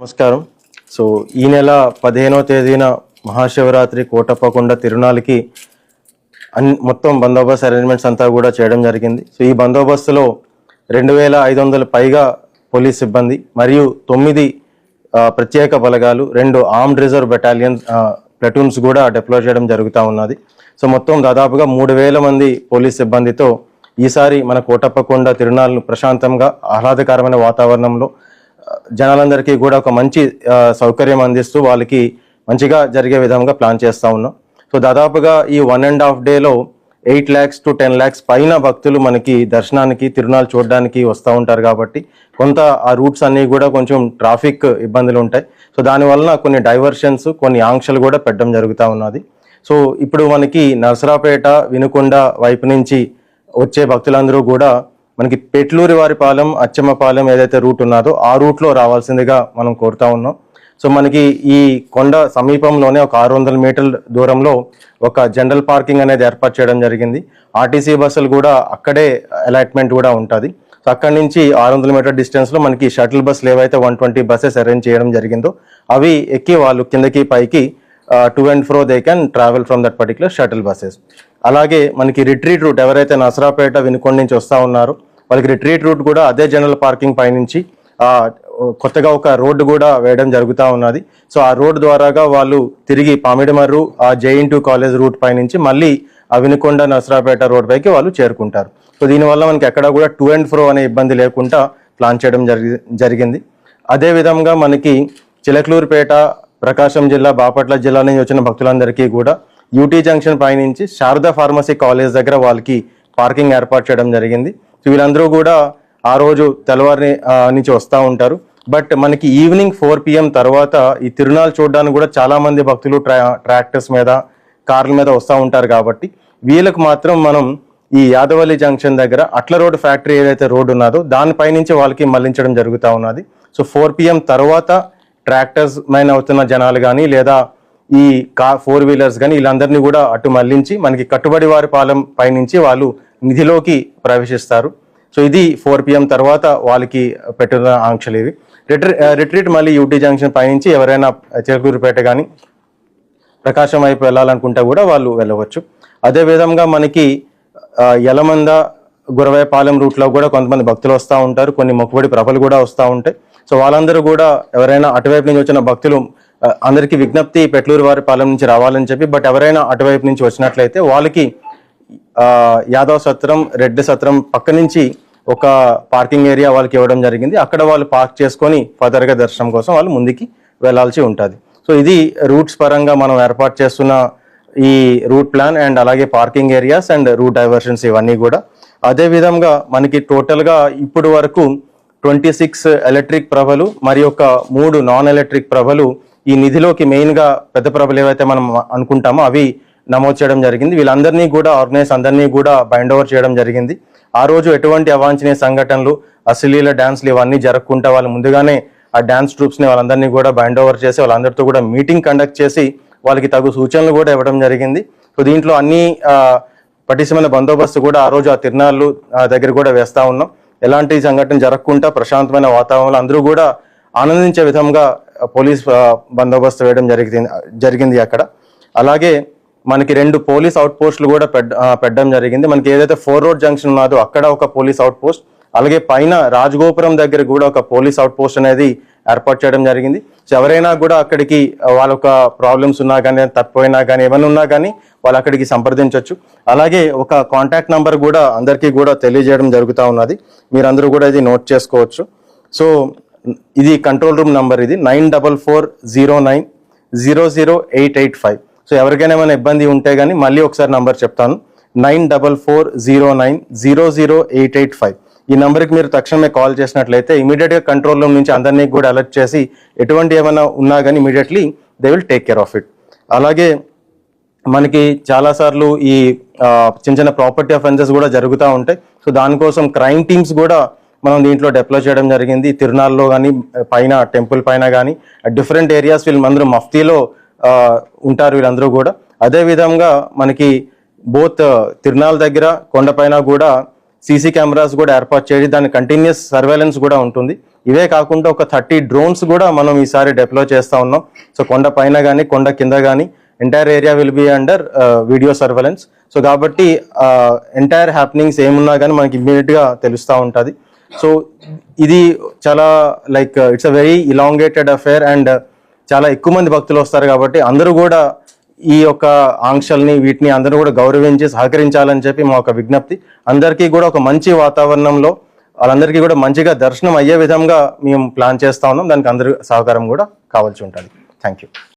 నమస్కారం. సో ఈ నెల పదిహేనవ తేదీన మహాశివరాత్రి కోటప్పకొండ తిరునాళ్ళకి అన్ మొత్తం బందోబస్తు అరేంజ్మెంట్స్ అంతా కూడా చేయడం జరిగింది. సో ఈ బందోబస్తులో రెండు వేల ఐదు వందల పైగా పోలీస్ సిబ్బంది మరియు తొమ్మిది ప్రత్యేక బలగాలు రెండు ఆర్మ్డ్ రిజర్వ్ బెటాలియన్ ప్లటూన్స్ కూడా డిప్లాయ్ చేయడం జరుగుతూ ఉన్నది. సో మొత్తం దాదాపుగా మూడు వేల మంది పోలీస్ సిబ్బందితో ఈసారి మన కోటప్పకొండ తిరునాళ్ళను ప్రశాంతంగా ఆహ్లాదకరమైన వాతావరణంలో జనాలందరికీ కూడా ఒక మంచి సౌకర్యం అందిస్తూ వాళ్ళకి మంచిగా జరిగే విధంగా ప్లాన్ చేస్తూ ఉన్నాం. సో దాదాపుగా ఈ వన్ అండ్ హాఫ్ డేలో eight lakhs to ten lakhs పైన భక్తులు మనకి దర్శనానికి తిరునాళ్ళు చూడడానికి వస్తూ ఉంటారు కాబట్టి కొంత ఆ రూట్స్ అన్నీ కూడా కొంచెం ట్రాఫిక్ ఇబ్బందులు ఉంటాయి. సో దానివలన కొన్ని డైవర్షన్స్ కొన్ని ఆంక్షలు కూడా పెట్టడం జరుగుతూ ఉన్నది. సో ఇప్పుడు మనకి నరసరాపేట వినుకొండ వైపు నుంచి వచ్చే భక్తులందరూ కూడా మనకి పెట్లూరి వారి పాలెం అచ్చమ్మపాలెం ఏదైతే రూట్ ఉన్నదో ఆ రూట్లో రావాల్సిందిగా మనం కోరుతా ఉన్నాం. సో మనకి ఈ కొండ సమీపంలోనే ఒక ఆరు వందల మీటర్ల దూరంలో ఒక జనరల్ పార్కింగ్ అనేది ఏర్పాటు చేయడం జరిగింది. ఆర్టీసీ బస్సులు కూడా అక్కడే అలాట్మెంట్ కూడా ఉంటుంది. సో అక్కడి నుంచి ఆరు వందల మీటర్ డిస్టెన్స్లో మనకి షటిల్ బస్సులు ఏవైతే వన్ ట్వంటీ బస్సెస్ అరేంజ్ చేయడం జరిగిందో అవి ఎక్కి వాళ్ళు కిందకి పైకి to and fro they can travel from that particular shuttle buses అలాగే మనకి రిట్రీట్ రూట్ ఎవరైతే నసరాపేట వినుకొండ నుంచి వస్తూ ఉన్నారో వాళ్ళకి రిట్రీట్ రూట్ కూడా అదే జనరల్ పార్కింగ్ పైనుంచి కొత్తగా ఒక రోడ్డు కూడా వేయడం జరుగుతూ ఉన్నది. సో ఆ రోడ్డు ద్వారాగా వాళ్ళు తిరిగి పామిడిమర్రు ఆ జేఎన్ టూ కాలేజ్ రూట్ పైనుంచి మళ్ళీ అవినకొండ నసరాపేట రోడ్ పైకి వాళ్ళు చేరుకుంటారు. సో దీనివల్ల మనకి ఎక్కడ కూడా టూ అండ్ ఫ్రో అనే ఇబ్బంది లేకుండా ప్లాన్ చేయడం జరిగి జరిగింది. అదే విధంగా మనకి చిలకలూరుపేట ప్రకాశం జిల్లా బాపట్ల జిల్లా నుంచి వచ్చిన భక్తులందరికీ కూడా యూటీ జంక్షన్ పైనుంచి శారదా ఫార్మసీ కాలేజ్ దగ్గర వాళ్ళకి పార్కింగ్ ఏర్పాటు చేయడం జరిగింది. సో వీళ్ళందరూ కూడా ఆ రోజు తెల్లవారి నుంచి వస్తూ ఉంటారు. బట్ మనకి ఈవినింగ్ ఫోర్ పిఎం తర్వాత ఈ తిరునాళ్ళు చూడడానికి కూడా చాలామంది భక్తులు ట్రా ట్రాక్టర్స్ మీద కార్ల మీద వస్తూ ఉంటారు కాబట్టి వీళ్ళకి మాత్రం మనం ఈ యాదవల్లి జంక్షన్ దగ్గర అట్ల రోడ్ ఫ్యాక్టరీ ఏదైతే రోడ్ ఉన్నదో దానిపై నుంచి వాళ్ళకి మళ్ళించడం జరుగుతూ ఉన్నది. సో ఫోర్ పిఎం తర్వాత ట్రాక్టర్స్ మైన అవుతున్న జనాలు కానీ లేదా ఈ కా ఫోర్ వీలర్స్ కానీ వీళ్ళందరినీ కూడా అటు మళ్ళించి మనకి కట్టుబడి వారి పాలెం పైనుంచి వాళ్ళు నిధిలోకి ప్రవేశిస్తారు. సో ఇది ఫోర్ పిఎం తర్వాత వాళ్ళకి పెట్టిన ఆంక్షలు ఇవి. రిట్రీట్ మళ్ళీ యూటీ జంక్షన్ పైనుంచి ఎవరైనా చిలకూరుపేట కానీ ప్రకాశం వైపు వెళ్ళాలనుకుంటే కూడా వాళ్ళు వెళ్ళవచ్చు. అదేవిధంగా మనకి యలమంద గురవైపాలెం రూట్లో కూడా కొంతమంది భక్తులు వస్తూ ఉంటారు. కొన్ని మొక్కుబడి ప్రభలు కూడా వస్తూ ఉంటాయి. సో వాళ్ళందరూ కూడా ఎవరైనా అటువైపు నుంచి వచ్చిన భక్తులు అందరికీ విజ్ఞప్తి పెట్లూరు వారి పాలెం నుంచి రావాలని చెప్పి బట్ ఎవరైనా అటువైపు నుంచి వచ్చినట్లయితే వాళ్ళకి యాదవ్ సత్రం రెడ్ సత్రం పక్క నుంచి ఒక పార్కింగ్ ఏరియా వాళ్ళకి ఇవ్వడం జరిగింది. అక్కడ వాళ్ళు పార్క్ చేసుకొని ఫర్దర్గా దర్శనం కోసం వాళ్ళు ముందుకి వెళ్ళాల్సి ఉంటుంది. సో ఇది రూట్స్ పరంగా మనం ఏర్పాటు చేస్తున్న ఈ రూట్ ప్లాన్ అండ్ అలాగే parking areas and route diversions ఇవన్నీ కూడా. అదే విధంగా మనకి టోటల్గా ఇప్పుడు వరకు ట్వంటీ సిక్స్ ఎలక్ట్రిక్ ప్రభలు మరి ఒక మూడు నాన్ ఎలక్ట్రిక్ ప్రభలు ఈ నిధిలోకి మెయిన్గా పెద్ద ప్రభలు ఏవైతే మనం అనుకుంటామో అవి నమోదు చేయడం జరిగింది. వీళ్ళందరినీ కూడా ఆర్గనైజ్ అందరినీ కూడా బైండ్ ఓవర్ చేయడం జరిగింది. ఆ రోజు ఎటువంటి అవాంఛనీయ సంఘటనలు అశ్లీల డ్యాన్స్లు ఇవన్నీ జరగకుండా వాళ్ళు ముందుగానే ఆ డ్యాన్స్ ట్రూప్స్ని వాళ్ళందరినీ కూడా బైండ్ ఓవర్ చేసి వాళ్ళందరితో కూడా మీటింగ్ కండక్ట్ చేసి వాళ్ళకి తగు సూచనలు కూడా ఇవ్వడం జరిగింది. సో దీంట్లో అన్ని పటిష్టమైన బందోబస్తు కూడా ఆ రోజు ఆ తిరునాళ్ళు ఆ, దగ్గర కూడా వేస్తూ ఉన్నాం. ఎలాంటి సంఘటన జరగకుండా ప్రశాంతమైన వాతావరణంలో అందరూ కూడా ఆనందించే విధంగా పోలీస్ బందోబస్తు వేయడం జరిగింది జరిగింది అక్కడ. అలాగే మనకి రెండు పోలీస్ అవుట్ పోస్టులు కూడా పెడ్ పెట్టడం జరిగింది. మనకి ఏదైతే ఫోర్ రోడ్ జంక్షన్ ఉన్నదో అక్కడ ఒక పోలీస్ అవుట్ పోస్ట్ అలాగే పైన రాజగోపురం దగ్గర కూడా ఒక పోలీస్ అవుట్ పోస్ట్ అనేది ఏర్పాటు చేయడం జరిగింది. సో ఎవరైనా కూడా అక్కడికి వాళ్ళ ఒక ప్రాబ్లమ్స్ ఉన్నా కానీ తప్పిపోయినా కానీ ఏమైనా ఉన్నా కానీ వాళ్ళు అక్కడికి సంప్రదించవచ్చు అలాగే ఒక కాంటాక్ట్ నెంబర్ కూడా అందరికీ కూడా తెలియజేయడం జరుగుతూ ఉన్నది. మీరందరూ కూడా ఇది నోట్ చేసుకోవచ్చు. సో ఇది కంట్రోల్ రూమ్ నంబర్ ఇది nine double four zero nine zero zero eight eight five. So ఎవరికైనా ఏమైనా ఇబ్బంది ఉంటే కానీ మళ్ళీ ఒకసారి నంబర్ చెప్తాను. Nine double four zero nine zero zero eight eight five. ఈ నెంబర్కి మీరు తక్షణమే కాల్ చేసినట్లయితే ఇమీడియట్గా కంట్రోల్ రూమ్ నుంచి అందరినీ కూడా అలర్ట్ చేసి ఎటువంటి ఏమైనా ఉన్నా కానీ immediately they will take care of it. అలాగే మనకి చాలాసార్లు ఈ చిన్న చిన్న ప్రాపర్టీ అఫెన్సెస్ కూడా జరుగుతూ ఉంటాయి. సో దానికోసం క్రైమ్ టీమ్స్ కూడా మనం దీంట్లో డెప్లో చేయడం జరిగింది. తిరునాళ్ళలో కానీ పైన టెంపుల్ పైన కానీ డిఫరెంట్ ఏరియాస్ వీళ్ళందరూ మఫ్తీలో ఉంటారు వీళ్ళందరూ కూడా. అదే విధంగా మనకి బోత్ తిరునాళ్ళ దగ్గర కొండపైన కూడా సీసీ కెమెరాస్ కూడా ఏర్పాటు చేసి దాని కంటిన్యూస్ సర్వేలెన్స్ కూడా ఉంటుంది. ఇవే కాకుండా ఒక థర్టీ డ్రోన్స్ కూడా మనం ఈసారి డిప్లాయ్ చేస్తూ ఉన్నాం. సో కొండ పైన కానీ కొండ కింద కానీ entire area will be under video surveillance. So కాబట్టి ఎంటైర్ హ్యాపెనింగ్స్ ఏమున్నా కానీ మనకి ఇమ్మీడియట్గా తెలుస్తూ ఉంటుంది. సో ఇది చాలా like it's a very elongated affair and చాలా ఎక్కువ మంది భక్తులు వస్తారు కాబట్టి అందరూ కూడా ఈ యొక్క ఆంక్షల్ని వీటిని అందరూ కూడా గౌరవించి సహకరించాలని చెప్పి మా ఒక విజ్ఞప్తి. అందరికీ కూడా ఒక మంచి వాతావరణంలో వాళ్ళందరికీ కూడా మంచిగా దర్శనం అయ్యే విధంగా మేము ప్లాన్ చేస్తా ఉన్నాం. దానికి అందరూ సహకారం కూడా కావాల్సి ఉంటుంది. Thank you.